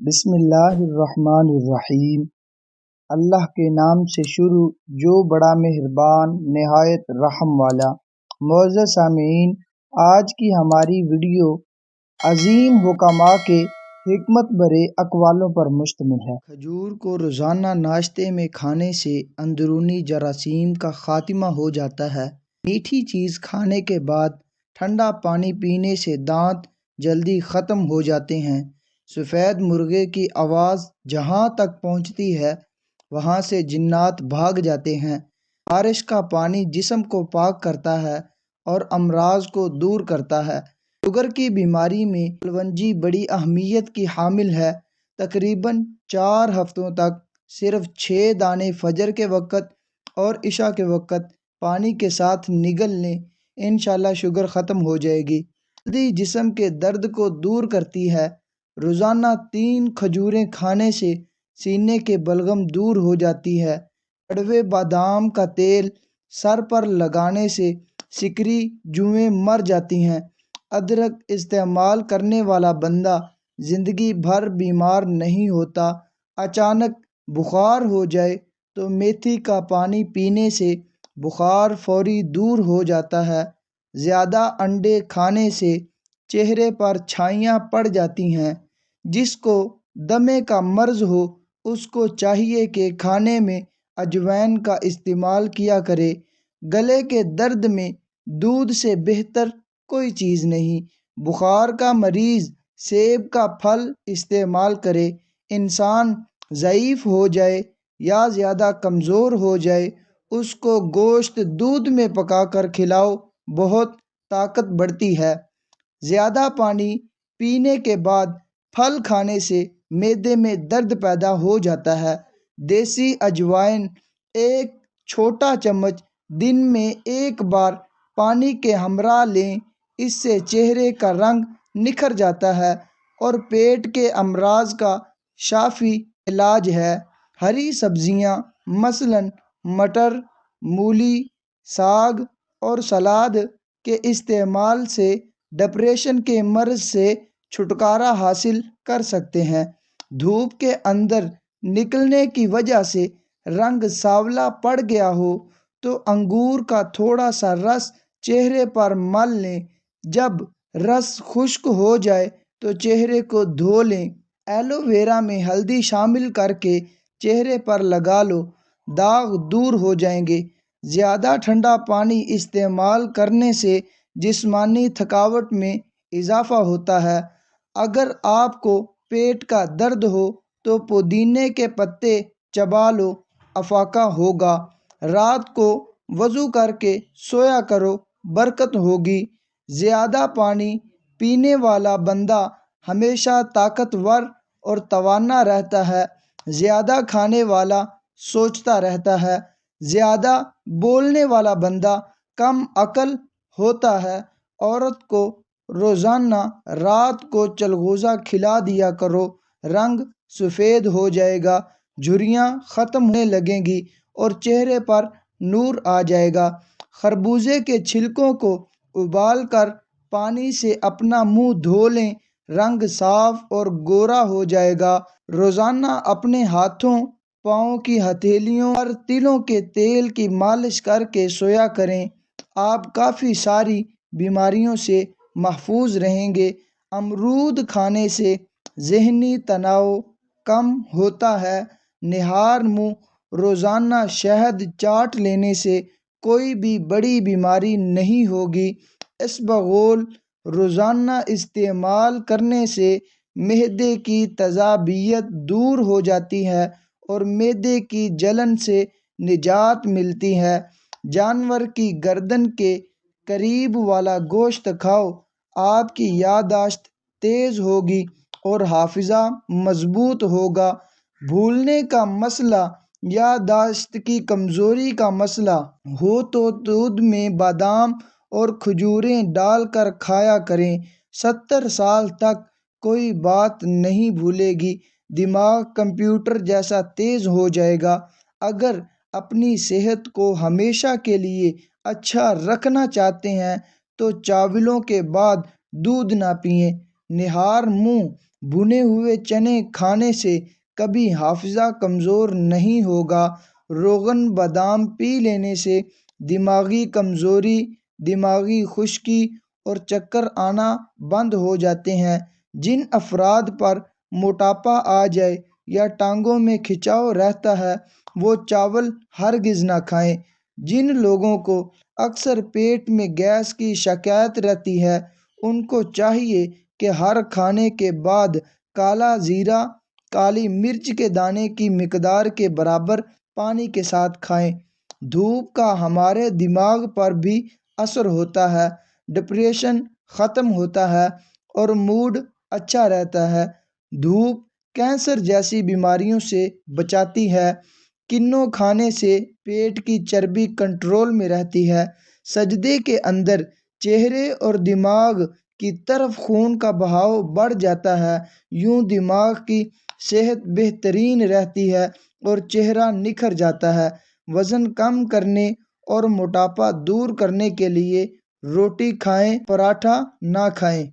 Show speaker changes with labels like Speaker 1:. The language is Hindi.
Speaker 1: बिस्मिल्लाहिर्रहमानिर्रहीम। अल्लाह के नाम से शुरू जो बड़ा मेहरबान, नहायत रहम वाला मौज़ सामीन आज की हमारी वीडियो अजीम हुकामा के हिकमत भरे अकवालों पर मुश्तमिल है। खजूर को रोज़ाना नाश्ते में खाने से अंदरूनी जरासीम का खात्मा हो जाता है। मीठी चीज़ खाने के बाद ठंडा पानी पीने से दांत जल्दी ख़त्म हो जाते हैं। सफ़ेद मुर्गे की आवाज़ जहाँ तक पहुँचती है, वहाँ से जिन्नात भाग जाते हैं। बारिश का पानी जिसम को पाक करता है और अमराज को दूर करता है। शुगर की बीमारी में कलवंजी बड़ी अहमियत की हामिल है। तकरीबन चार हफ्तों तक सिर्फ़ छः दाने फजर के वक़्त और इशा के वक़्त पानी के साथ निगल लें इन शुगर ख़त्म हो जाएगी। जल्दी जिसम के दर्द को दूर करती है रोज़ाना तीन खजूरें खाने से सीने के बलगम दूर हो जाती है। कड़वे बादाम का तेल सर पर लगाने से सिकरी जुएँ मर जाती हैं। अदरक इस्तेमाल करने वाला बंदा ज़िंदगी भर बीमार नहीं होता। अचानक बुखार हो जाए तो मेथी का पानी पीने से बुखार फौरी दूर हो जाता है। ज़्यादा अंडे खाने से चेहरे पर छाइयाँ पड़ जाती हैं। जिसको दमे का मर्ज़ हो, उसको चाहिए कि खाने में अजवाइन का इस्तेमाल किया करे। गले के दर्द में दूध से बेहतर कोई चीज़ नहीं। बुखार का मरीज़ सेब का फल इस्तेमाल करे। इंसान ज़यीफ़ हो जाए या ज़्यादा कमज़ोर हो जाए, उसको गोश्त दूध में पका कर खिलाओ, बहुत ताकत बढ़ती है। ज़्यादा पानी पीने के बाद फल खाने से मैदे में दर्द पैदा हो जाता है। देसी अजवाइन एक छोटा चम्मच दिन में एक बार पानी के हमरा लें, इससे चेहरे का रंग निखर जाता है और पेट के अमराज का शाफी इलाज है। हरी सब्ज़ियाँ, मसलन, मटर, मूली, साग और सलाद के इस्तेमाल से डिप्रेशन के मर्ज़ से छुटकारा हासिल कर सकते हैं। धूप के अंदर निकलने की वजह से रंग सावला पड़ गया हो तो अंगूर का थोड़ा सा रस चेहरे पर मल लें। जब रस खुश्क हो जाए तो चेहरे को धो लें। एलोवेरा में हल्दी शामिल करके चेहरे पर लगा लो। दाग दूर हो जाएँगे। ज़्यादा ठंडा पानी इस्तेमाल करने से जिस्मानी थकावट में इजाफ़ा होता है। अगर आपको पेट का दर्द हो तो पुदीने के पत्ते चबा लो, अफाका होगा। रात को वज़ू करके सोया करो, बरकत होगी। ज़्यादा पानी पीने वाला बंदा हमेशा ताकतवर और तवाना रहता है। ज़्यादा खाने वाला सोचता रहता है। ज़्यादा बोलने वाला बंदा कम अकल होता है। औरत को रोज़ाना रात को चलगोज़ा खिला दिया करो, रंग सफ़ेद हो जाएगा झुर्रियाँ ख़त्म होने लगेंगी और चेहरे पर नूर आ जाएगा। खरबूजे के छिलकों को उबाल कर पानी से अपना मुँह धो लें, रंग साफ़ और गोरा हो जाएगा। रोज़ाना अपने हाथों, पाँव की हथेलियों और तिलों के तेल की मालिश करके सोया करें। आप काफ़ी सारी बीमारियों से महफूज रहेंगे। अमरूद खाने से ज़हनी तनाव कम होता है। निहार मुँह, रोज़ाना शहद चाट लेने से कोई भी बड़ी बीमारी नहीं होगी। इसबगोल रोज़ाना इस्तेमाल करने से मैदे की तजाबियत दूर हो जाती है और मैदे की जलन से निजात मिलती है। जानवर की गर्दन के करीब वाला गोश्त खाओ। आपकी यादाश्त तेज़ होगी और हाफिज़ा मज़बूत होगा। भूलने का मसला यादाश्त की कमज़ोरी का मसला, हो तो दूध में बादाम और खजूरें डालकर खाया करें। सत्तर साल तक कोई बात नहीं भूलेगी। दिमाग कंप्यूटर जैसा तेज़ हो जाएगा। अगर अपनी सेहत को हमेशा के लिए अच्छा रखना चाहते हैं तो चावलों के बाद दूध ना पिएँ। निहार मुँह भुने हुए चने खाने से कभी हाफिजा कमज़ोर नहीं होगा। रोगन बादाम पी लेने से दिमागी कमज़ोरी, दिमागी खुश्की और चक्कर आना बंद हो जाते हैं। जिन अफराद पर मोटापा आ जाए या टांगों में खिंचाव रहता है, वो चावल हर हरगिज़ ना खाएँ। जिन लोगों को अक्सर पेट में गैस की शिकायत रहती है। उनको चाहिए कि हर खाने के बाद काला ज़ीरा, काली मिर्च के दाने की मकदार के बराबर पानी के साथ खाएँ। धूप का हमारे दिमाग पर भी असर होता है, डिप्रेशन ख़त्म होता है और मूड अच्छा रहता है। धूप कैंसर जैसी बीमारियों से बचाती है। किन्नो खाने से पेट की चर्बी कंट्रोल में रहती है। सजदे के अंदर चेहरे और दिमाग की तरफ़ खून का बहाव बढ़ जाता है। यूँ दिमाग की सेहत बेहतरीन रहती है और चेहरा निखर जाता है। वज़न कम करने और मोटापा दूर करने के लिए रोटी खाएँ, पराठा ना खाएँ।